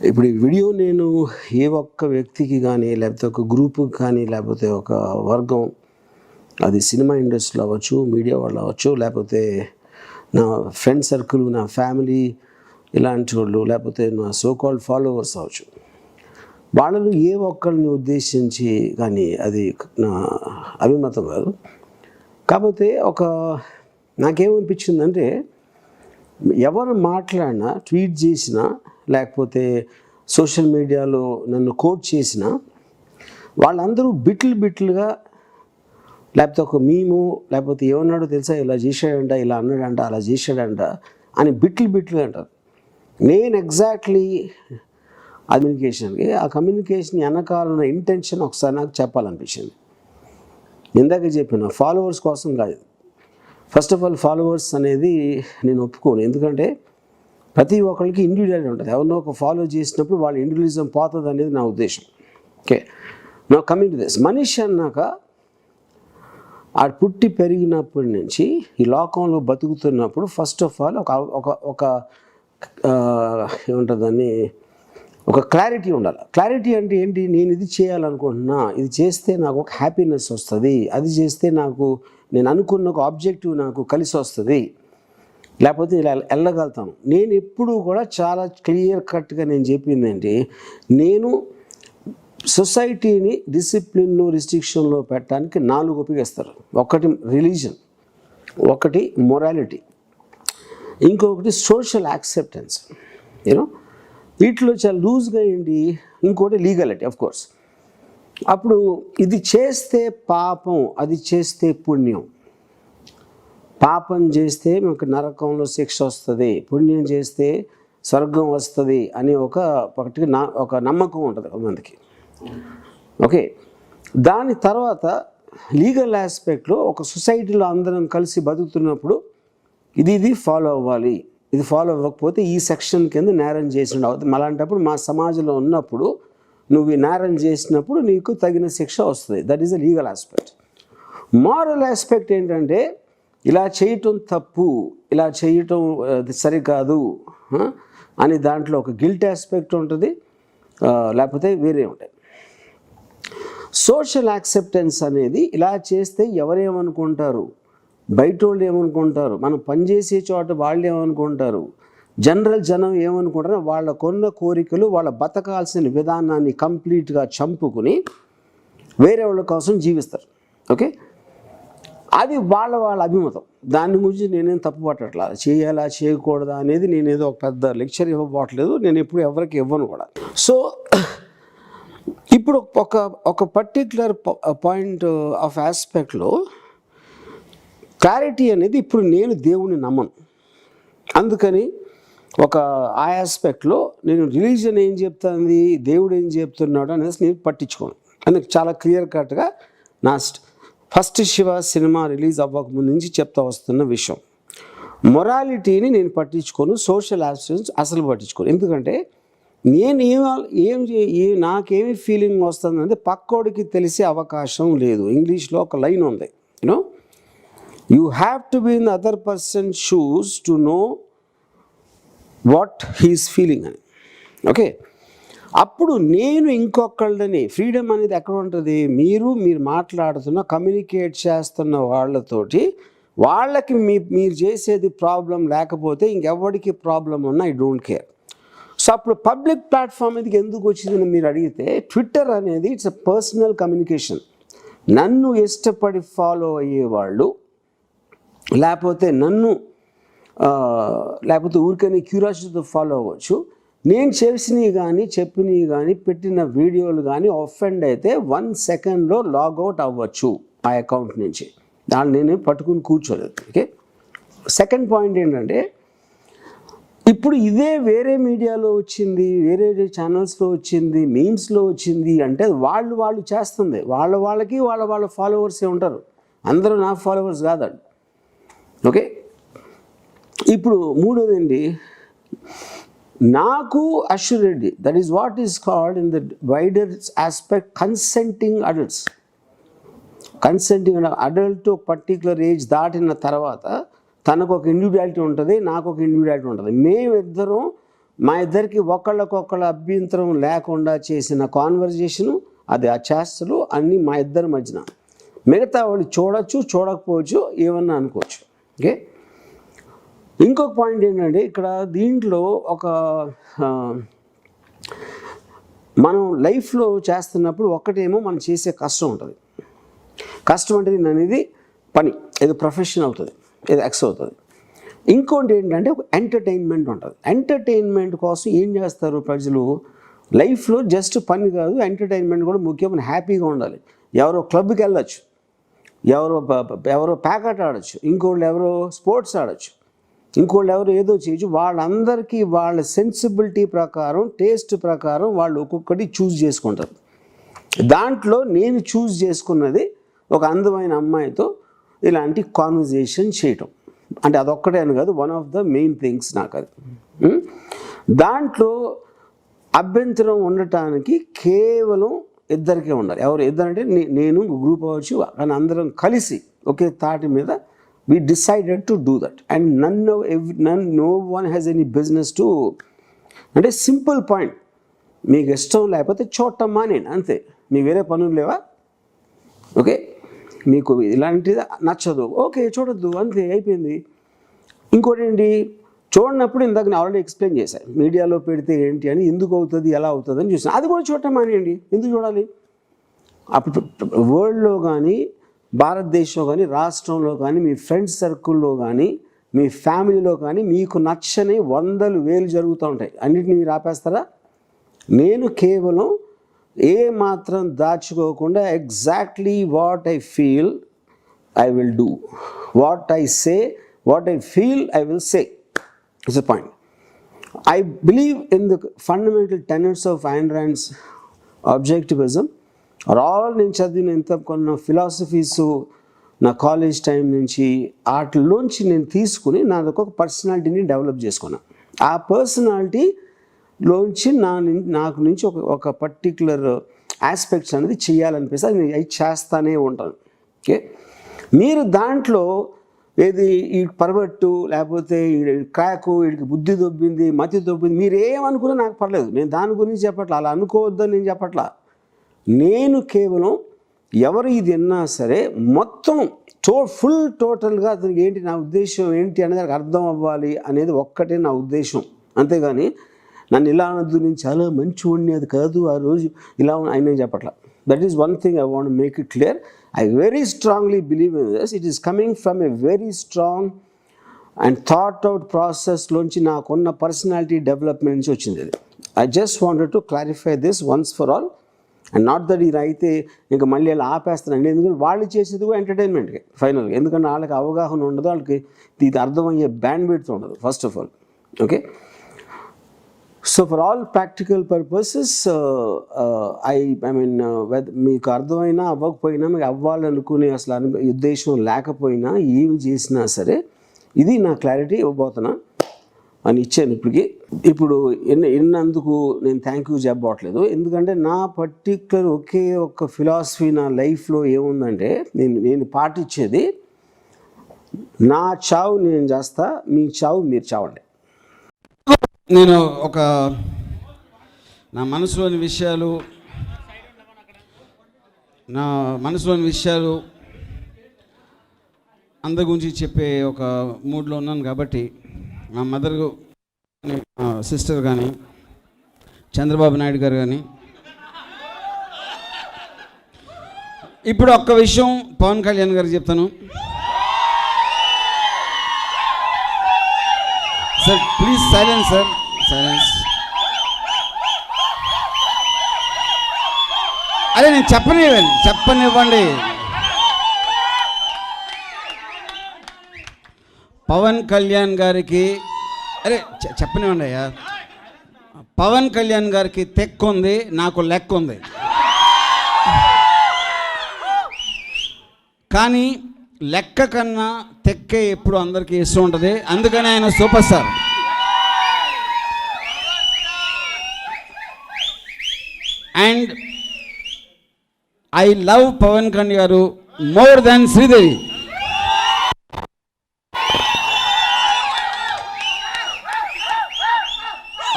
ఇప్పుడు ఈ వీడియో నేను ఏ ఒక్క వ్యక్తికి కానీ లేకపోతే ఒక గ్రూపుకి కానీ లేకపోతే ఒక వర్గం అది సినిమా ఇండస్ట్రీలో అవ్వచ్చు మీడియా వాళ్ళు అవ్వచ్చు లేకపోతే నా ఫ్రెండ్ సర్కిల్ నా ఫ్యామిలీ ఇలాంటి వాళ్ళు లేకపోతే నా సోకాల్డ్ ఫాలోవర్స్ అవ్వచ్చు. వాళ్ళను ఏ ఒక్కరిని ఉద్దేశించి కానీ అది నా అభిమతం కాదు. కాకపోతే ఒక నాకేమనిపించిందంటే ఎవరు మాట్లాడినా ట్వీట్ చేసినా లేకపోతే సోషల్ మీడియాలో నన్ను కోట్ చేసిన వాళ్ళందరూ బిట్లు బిట్లుగా లేకపోతే ఒక మీము లేకపోతే ఏమన్నాడో తెలుసా? ఇలా చేశాడంట ఇలా అన్నాడంట అలా చేశాడంట అని బిట్లు బిట్లు అంటారు. నేను ఎగ్జాక్ట్లీ ఆ కమ్యూనికేషన్కి ఆ కమ్యూనికేషన్ వెనకాలన్న ఇంటెన్షన్ ఒకసారి నాకు చెప్పాలనిపించింది. ఇందాక చెప్పిన ఫాలోవర్స్ కోసం కాదు. ఫస్ట్ ఆఫ్ ఆల్ ఫాలోవర్స్ అనేది నేను ఒప్పుకోను. ఎందుకంటే ప్రతి ఒక్కరికి ఇండివిజువల్ ఉంటుంది. ఎవరినో ఒక ఫాలో చేసినప్పుడు వాళ్ళ ఇండివిజువలిజం పోతుంది అనేది నా ఉద్దేశం. ఓకే నా కమింగ్ టు దిస్ మనిషి అన్నాక ఆడు పుట్టి పెరిగినప్పటి నుంచి ఈ లోకంలో బతుకుతున్నప్పుడు ఫస్ట్ ఆఫ్ ఆల్ ఒక ఒక ఒక ఏముంటుందని దాన్ని? ఒక క్లారిటీ ఉండాలి. క్లారిటీ అంటే ఏంటి? నేను ఇది చేయాలనుకుంటున్నా. ఇది చేస్తే నాకు ఒక హ్యాపీనెస్ వస్తుంది. అది చేస్తే నాకు నేను అనుకున్న ఒక ఆబ్జెక్టివ్ నాకు కలిసి వస్తుంది. లేకపోతే ఇలా వెళ్ళగలుగుతాను. నేను ఎప్పుడూ కూడా చాలా క్లియర్ కట్గా నేను చెప్పిందంటే నేను సొసైటీని డిసిప్లిన్ను రిస్ట్రిక్షన్లో పెట్టడానికి నాలుగు ఉపయోగిస్తారు. ఒకటి రిలీజన్ ఒకటి మొరాలిటీ ఇంకొకటి సోషల్ యాక్సెప్టెన్స్. యూనో వీటిలో చాలా లూజ్గా ఏంటి ఇంకోటి లీగాలిటీ ఆఫ్ కోర్స్ అప్పుడు ఇది చేస్తే పాపం అది చేస్తే పుణ్యం. పాపం చేస్తే మనకు నరకంలో శిక్ష వస్తుంది పుణ్యం చేస్తే స్వర్గం వస్తుంది అని ఒక ఒకటి నా ఒక నమ్మకం ఉంటుంది కొంతమందికి ఓకే. దాని తర్వాత లీగల్ ఆస్పెక్ట్లో ఒక సొసైటీలో అందరం కలిసి బతుకుతున్నప్పుడు ఇది ఇది ఫాలో అవ్వాలి. ఇది ఫాలో అవ్వకపోతే ఈ సెక్షన్ కింద నేరం చేసిన అవుతుంది అలాంటప్పుడు మా సమాజంలో ఉన్నప్పుడు నువ్వు నేరం చేసినప్పుడు నీకు తగిన శిక్ష వస్తుంది. That is the legal aspect moral aspect ఏంటంటే ఇలా చేయటం తప్పు ఇలా చేయటం అది సరికాదు అని దాంట్లో ఒక గిల్ట్ ఆస్పెక్ట్ ఉంటుంది లేకపోతే వేరే ఉంటాయి. సోషల్ యాక్సెప్టెన్స్ అనేది ఇలా చేస్తే ఎవరేమనుకుంటారు? బయట వాళ్ళు ఏమనుకుంటారు? మనం పనిచేసే చోట వాళ్ళు ఏమనుకుంటారు? జనరల్ జనం ఏమనుకుంటారో? వాళ్ళ కొన్న కోరికలు వాళ్ళ బతకాల్సిన విధానాన్ని కంప్లీట్గా చంపుకుని వేరే వాళ్ళ కోసం జీవిస్తారు. ఓకే? అది వాళ్ళ వాళ్ళ అభిమతం. దాని గురించి నేనేం తప్పు పట్టట్లా? చేయాలా చేయకూడదా అనేది నేనేదో ఒక పెద్ద లెక్చర్ ఇవ్వబోట్లేదు. నేను ఎప్పుడు ఎవరికి ఇవ్వను కూడా. సో ఇప్పుడు ఒక ఒక పర్టిక్యులర్ పాయింట్ ఆఫ్ ఆస్పెక్ట్లో క్లారిటీ అనేది ఇప్పుడు నేను దేవుని నమ్మను. అందుకని ఒక ఆ ఆస్పెక్ట్లో నేను రిలీజన్ ఏం చెప్తుంది దేవుడు ఏం చెప్తున్నాడు అనేసి నేను పట్టించుకోను. అందుకు చాలా క్లియర్ కట్గా నా ఫస్ట్ శివ సినిమా రిలీజ్ అవ్వకముందు నుంచి చెప్తా వస్తున్న విషయం. మొరాలిటీని నేను పట్టించుకోను సోషల్ ఆస్పెక్ట్స్ అసలు పట్టించుకోను. ఎందుకంటే నేను ఏం ఏం నాకేమి ఫీలింగ్ వస్తుందంటే పక్కోడికి తెలిసే అవకాశం లేదు. ఇంగ్లీష్లో ఒక లైన్ ఉంది you know you have to be in other person shoes to know what he's feeling అని. ఓకే అప్పుడు నేను ఇంకొకళ్ళని ఫ్రీడమ్ అనేది ఎక్కడ ఉంటుంది? మీరు మీరు మాట్లాడుతున్న కమ్యూనికేట్ చేస్తున్న వాళ్ళతోటి వాళ్ళకి మీ మీరు చేసేది ప్రాబ్లం లేకపోతే ఇంకెవరికి ప్రాబ్లం ఉన్నా ఐ డోంట్ కేర్. సో అప్పుడు పబ్లిక్ ప్లాట్ఫామ్ మీదకి ఎందుకు వచ్చిందని మీరు అడిగితే ట్విట్టర్ అనేది ఇట్స్ అ పర్సనల్ కమ్యూనికేషన్. నన్ను ఇష్టపడి ఫాలో అయ్యేవాళ్ళు లేకపోతే నన్ను లేకపోతే ఊరికని క్యూరియాసిటీతో ఫాలో అవ్వచ్చు నేను చేసినవి కానీ చెప్పినవి కానీ పెట్టిన వీడియోలు కానీ ఒఫెండ్ అయితే వన్ సెకండ్లో లాగౌట్ అవ్వచ్చు ఆ అకౌంట్ నుంచి. దాన్ని నేను పట్టుకుని కూర్చోలేదు. ఓకే సెకండ్ పాయింట్ ఏంటంటే ఇప్పుడు ఇదే వేరే మీడియాలో వచ్చింది వేరే ఛానల్స్లో వచ్చింది మీమ్స్లో వచ్చింది అంటే వాళ్ళు వాళ్ళు చేస్తుంది. వాళ్ళ వాళ్ళకి వాళ్ళ వాళ్ళ ఫాలోవర్సే ఉంటారు. అందరూ నా ఫాలోవర్స్ కాదండి. ఓకే ఇప్పుడు మూడోది నాకు Ashu Reddy that is what is called in the wider aspect consenting adults consenting adult ఒక పర్టికులర్ ఏజ్ దాటిన తర్వాత తనకు ఒక ఇండివిజువాలిటీ ఉంటుంది నాకు ఒక ఇండివిజువాలిటీ ఉంటుంది. మేమిద్దరం మా ఇద్దరికి ఒకళ్ళకొకళ్ళ అభ్యంతరం లేకుండా చేసిన కాన్వర్జేషను అది ఆ చేస్తలు అన్నీ మా ఇద్దరి మధ్యన. మిగతా వాళ్ళు చూడొచ్చు చూడకపోవచ్చు ఏమన్నా అనుకోవచ్చు. ఓకే ఇంకొక పాయింట్ ఏంటంటే ఇక్కడ దీంట్లో ఒక మనం లైఫ్లో చేస్తున్నప్పుడు ఒక్కటేమో మనం చేసే కష్టం ఉంటుంది. కష్టం అంటే నేను అనేది పని ఏదో ప్రొఫెషన్ అవుతుంది ఏదో ఎక్స్ అవుతుంది. ఇంకోటి ఏంటంటే ఒక ఎంటర్టైన్మెంట్ ఉంటుంది. ఎంటర్టైన్మెంట్ కోసం ఏం చేస్తారు ప్రజలు? లైఫ్లో జస్ట్ పని కాదు ఎంటర్టైన్మెంట్ కూడా ముఖ్యమైన హ్యాపీగా ఉండాలి. ఎవరో క్లబ్కి వెళ్ళచ్చు ఎవరో ఎవరో ప్యాకెట్ ఆడచ్చు ఇంకోళ్ళు ఎవరో స్పోర్ట్స్ ఆడచ్చు. ఇంకోళ్ళు ఎవరు ఏదో చేయొచ్చు. వాళ్ళందరికీ వాళ్ళ సెన్సిబిలిటీ ప్రకారం టేస్ట్ ప్రకారం వాళ్ళు ఒక్కొక్కటి చూస్ చేసుకుంటారు. దాంట్లో నేను చూస్ చేసుకున్నది ఒక అందమైన అమ్మాయితో ఇలాంటి కాన్వర్జేషన్ చేయటం. అంటే అదొక్కటే అని కాదు one of the main things నాకు అది దాంట్లో అభ్యంతరం ఉండటానికి కేవలం ఇద్దరికే ఉండాలి. ఎవరు? ఇద్దరంటే నేను గ్రూప్ అవ్వచ్చు కానీ అందరం కలిసి ఒకే తాటి మీద we decided to do that and none none no one has any business to అంటే సింపుల్ పాయింట్ మీకు ఇష్టం లేకపోతే చూడటమ్మా నేను అంతే. మీ వేరే పనులు లేవా? ఓకే? మీకు ఇలాంటిది నచ్చదు. ఓకే చూడొద్దు అంతే అయిపోయింది. ఇంకోటి ఏంటి? చూడనప్పుడు ఇందాక నేను ఆల్రెడీ ఎక్స్ప్లెయిన్ చేశాను మీడియాలో పెడితే ఏంటి అని ఎందుకు అవుతుంది ఎలా అవుతుంది అని చూసాను అది కూడా చూడటం మానేయండి. ఎందుకు చూడాలి? అప్పుడు వరల్డ్లో కానీ భారతదేశంలో కానీ రాష్ట్రంలో కానీ మీ ఫ్రెండ్స్ సర్కిల్లో కానీ మీ ఫ్యామిలీలో కానీ మీకు నచ్చని వందలు వేలు జరుగుతూ ఉంటాయి. అన్నిటిని మీరు ఆపేస్తారా? నేను కేవలం ఏ మాత్రం దాచుకోకుండా exactly what I feel I will do. What I say what I feel I will say. It's a point. I believe in the fundamental tenets of Ayn objectivism. All నేను చదివిన ఇంత కొన్న ఫిలాసఫీస్ నా కాలేజ్ టైం నుంచి వాటిలోంచి నేను తీసుకుని నా ఒక పర్సనాలిటీని డెవలప్ చేసుకున్నాను ఆ పర్సనాలిటీలోంచి నా నాకు నుంచి ఒక ఒక పర్టిక్యులర్ ఆస్పెక్ట్స్ అనేది చేయాలనిపిస్తే అది నేను అవి చేస్తానే ఉంటాను. ఓకే? మీరు దాంట్లో ఏది ఈ పర్వట్టు లేకపోతే ఈ క్రాకు వీడికి బుద్ధి దొబ్బింది మతి దొబ్బింది మీరు ఏమనుకున్నా నాకు పర్లేదు. నేను దాని గురించి చెప్పట్లా అలా అనుకోవద్దని నేను చెప్పట్లా. నేను కేవలం ఎవరు ఇది విన్నా సరే మొత్తం టో ఫుల్ టోటల్గా అతనికి ఏంటి నా ఉద్దేశం ఏంటి అనేది నాకు అర్థం అవ్వాలి అనేది ఒక్కటే నా ఉద్దేశం. అంతేగాని నన్ను ఇలా అనొద్దు నేను చాలా మంచి వాడిని అది కాదు ఆ రోజు ఇలా ఆయన చెప్పట్లా? That is one thing I want make it clear I very strongly believe in this it is coming from a very strong and thought out ప్రాసెస్లోంచి నాకున్న పర్సనాలిటీ డెవలప్మెంట్ నుంచి వచ్చింది అది I just wanted to clarify this once for all and not that ఇది అయితే ఇంకా మళ్ళీ అలా ఆపేస్తానండి ఎందుకంటే వాళ్ళు చేసేది కూడా ఎంటర్టైన్మెంట్కి ఫైనల్గా ఎందుకంటే వాళ్ళకి అవగాహన ఉండదు వాళ్ళకి ఇది అర్థమయ్యే బ్యాండ్ విడ్త్ ఉండదు first of all okay so for all practical purposes I I mean మీకు అర్థమైనా అవ్వకపోయినా మీకు అవ్వాలనుకునే అసలు ఉద్దేశం లేకపోయినా ఏం చేసినా సరే ఇది నా క్లారిటీ ఇవ్వబోతున్నా. అని ఇచ్చాను ఇప్పటికి. ఇప్పుడు ఎన్న ఎన్నందుకు నేను థ్యాంక్ యూ చెప్పట్లేదు ఎందుకంటే నా పర్టిక్యులర్ ఒకే ఒక ఫిలాసఫీ నా లైఫ్లో ఏముందంటే నేను నేను పాటించేది నా చావు నేను చేస్తా మీ చావు మీరు చావండి. నేను ఒక నా మనసులోని విషయాలు నా మనసులోని విషయాలు అందరి గురించి చెప్పే ఒక మూడ్లో ఉన్నాను కాబట్టి మా మదర్ సిస్టర్ కానీ చంద్రబాబు నాయుడు గారు కానీ ఇప్పుడు ఒక్క విషయం పవన్ కళ్యాణ్ గారికి చెప్తాను. Sir please silence sir silence అదే నేను చెప్పనివ్వండి చెప్పనివ్వండి. పవన్ కళ్యాణ్ గారికి అరే చెప్పనివ్వండి అయ్యా. పవన్ కళ్యాణ్ గారికి తెక్కు ఉంది నాకు లెక్క ఉంది. కానీ లెక్క కన్నా తెక్కే ఎప్పుడు అందరికీ ఇష్టం ఉంటుంది. అందుకని ఆయన super star. And I love Pawan Kalyan garu more than Sridevi.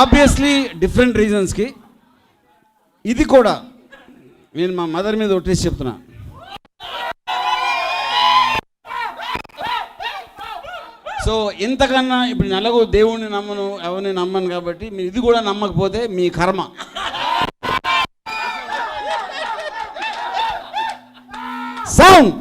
Obviously different రీజన్స్కి ఇది కూడా నేను మా మదర్ మీద ఒట్టేసి చెప్తున్నా. సో ఇంతకన్నా ఇప్పుడు నెలకు దేవుణ్ణి నమ్మను ఎవరిని నమ్మను కాబట్టి మీరు ఇది కూడా నమ్మకపోతే మీ కర్మ. సౌండ్!